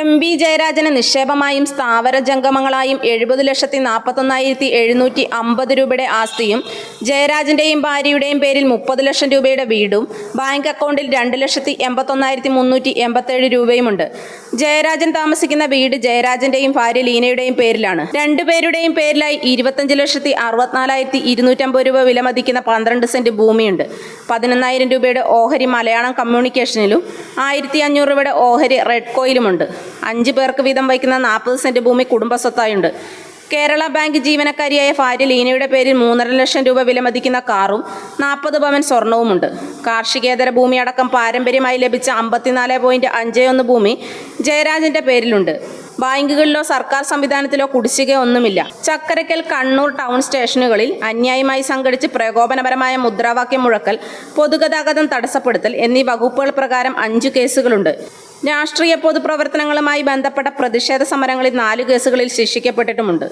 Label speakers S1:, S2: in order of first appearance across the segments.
S1: M B ജയരാജന് നിക്ഷേപമായും സ്ഥാവര ജംഗമങ്ങളായും എഴുപത് ലക്ഷത്തി നാൽപ്പത്തൊന്നായിരത്തി എഴുന്നൂറ്റി അമ്പത് രൂപയുടെ ആസ്തിയും ജയരാജന്റെയും ഭാര്യയുടെയും പേരിൽ മുപ്പത് ലക്ഷം രൂപയുടെ വീടും ബാങ്ക് അക്കൗണ്ടിൽ രണ്ട് ലക്ഷത്തി എൺപത്തൊന്നായിരത്തി മുന്നൂറ്റി എൺപത്തേഴ് രൂപയുമുണ്ട്. ജയരാജൻ താമസിക്കുന്ന വീട് ജയരാജന്റെയും ഭാര്യ ലീനയുടെയും പേരിലാണ്. രണ്ടുപേരുടെയും പേരിലായി ഇരുപത്തഞ്ച് ലക്ഷത്തി അറുപത്തിനാലായിരത്തി ഇരുന്നൂറ്റമ്പത് രൂപ വിലമതിക്കുന്ന പന്ത്രണ്ട് സെന്റ് ഭൂമിയുണ്ട്. പതിനൊന്നായിരം രൂപയുടെ ഓഹരി മലയാളം കമ്മ്യൂണിക്കേഷനിലും ആയിരത്തി അഞ്ഞൂറ് രൂപയുടെ ഓഹരി റെഡ് റെഡ്കോയിലുമുണ്ട്. അഞ്ച് പേർക്ക് വീതം വയ്ക്കുന്ന നാൽപ്പത് സെന്റ് ഭൂമി കുടുംബസ്വത്തായുണ്ട്. കേരള ബാങ്ക് ജീവനക്കാരിയായ ഭാര്യ ലീനയുടെ പേരിൽ മൂന്നര ലക്ഷം രൂപ വിലമതിക്കുന്ന കാറും നാൽപ്പത് പവൻ സ്വർണവുമുണ്ട്. കാർഷികേതര ഭൂമി അടക്കം പാരമ്പര്യമായി ലഭിച്ച അമ്പത്തിനാല് പോയിന്റ് അഞ്ച് ഒന്ന് ഭൂമി ജയരാജന്റെ പേരിലുണ്ട്. ബാങ്കുകളിലോ സർക്കാർ സംവിധാനത്തിലോ കുടിശ്ശിക ഒന്നുമില്ല. ചക്കരക്കൽ കണ്ണൂർ ടൗൺ സ്റ്റേഷനുകളിൽ അന്യായമായി സംഘടിച്ച് പ്രകോപനപരമായ മുദ്രാവാക്യം മുഴക്കൽ പൊതുഗതാഗതം തടസ്സപ്പെടുത്തൽ എന്നീ വകുപ്പുകൾ പ്രകാരം അഞ്ചു കേസുകളുണ്ട്. രാഷ്ട്രീയ പൊതുപ്രവർത്തനങ്ങളുമായി ബന്ധപ്പെട്ട പ്രതിഷേധ സമരങ്ങളിൽ നാല് കേസുകളിൽ ശിക്ഷിക്കപ്പെട്ടിട്ടുമുണ്ട്.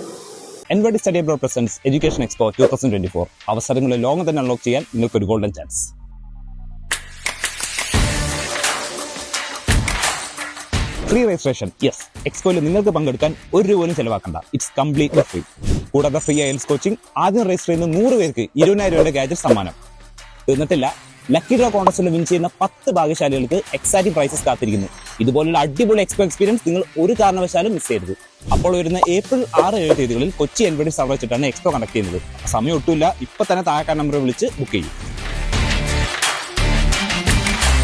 S2: Envoyd study abroad presence education expo two thousand twenty four അവസരങ്ങളെ ലോകം തന്നെ അൺലോക്ക് ചെയ്യാൻ നിങ്ങൾക്ക് ഒരു golden chance free registration yes എക്സ്പോയിൽ നിങ്ങൾക്ക് പങ്കെടുക്കാൻ ഒരു രൂപ പോലും ചെലവാക്കണ്ട. ഇറ്റ്സ് കംപ്ലീറ്റ്ലി ഫ്രീ കൂടാതെ ഫ്രീ അയൽസ് കോച്ചിങ് ആദ്യം രജിസ്റ്റർ ചെയ്യുന്ന നൂറ് പേർക്ക് ഇരുപതിനായിരം രൂപയുടെ ഗാജറ്റ് സമ്മാനം. തീർന്നിട്ടില്ല ലക്കി ഡ്രോ കോൺടസ്റ്റിൽ വിൻ ചെയ്യുന്ന പത്ത് ഭാഗ്യശാലികൾക്ക് എക്സൈറ്റിംഗ് പ്രൈസസ് കാത്തിരിക്കുന്നു. ഇതുപോലുള്ള അടിപൊളി എക്സ്പോ എക്സ്പീരിയൻസ് നിങ്ങൾ ഒരു കാരണവശാലും മിസ് ചെയ്യരുത്. അപ്പോൾ വരുന്ന ഏപ്രിൽ ആറ് ഏഴ് തീയതികളിൽ കൊച്ചി എൻവേഡി വെച്ചിട്ടാണ് എക്സ്പോ കണ്ടക്ട് ചെയ്യുന്നത്. സമയം ഒട്ടുമില്ല. ഇപ്പൊ തന്നെ താഴെ നമ്പർ വിളിച്ച് ബുക്ക് ചെയ്യും.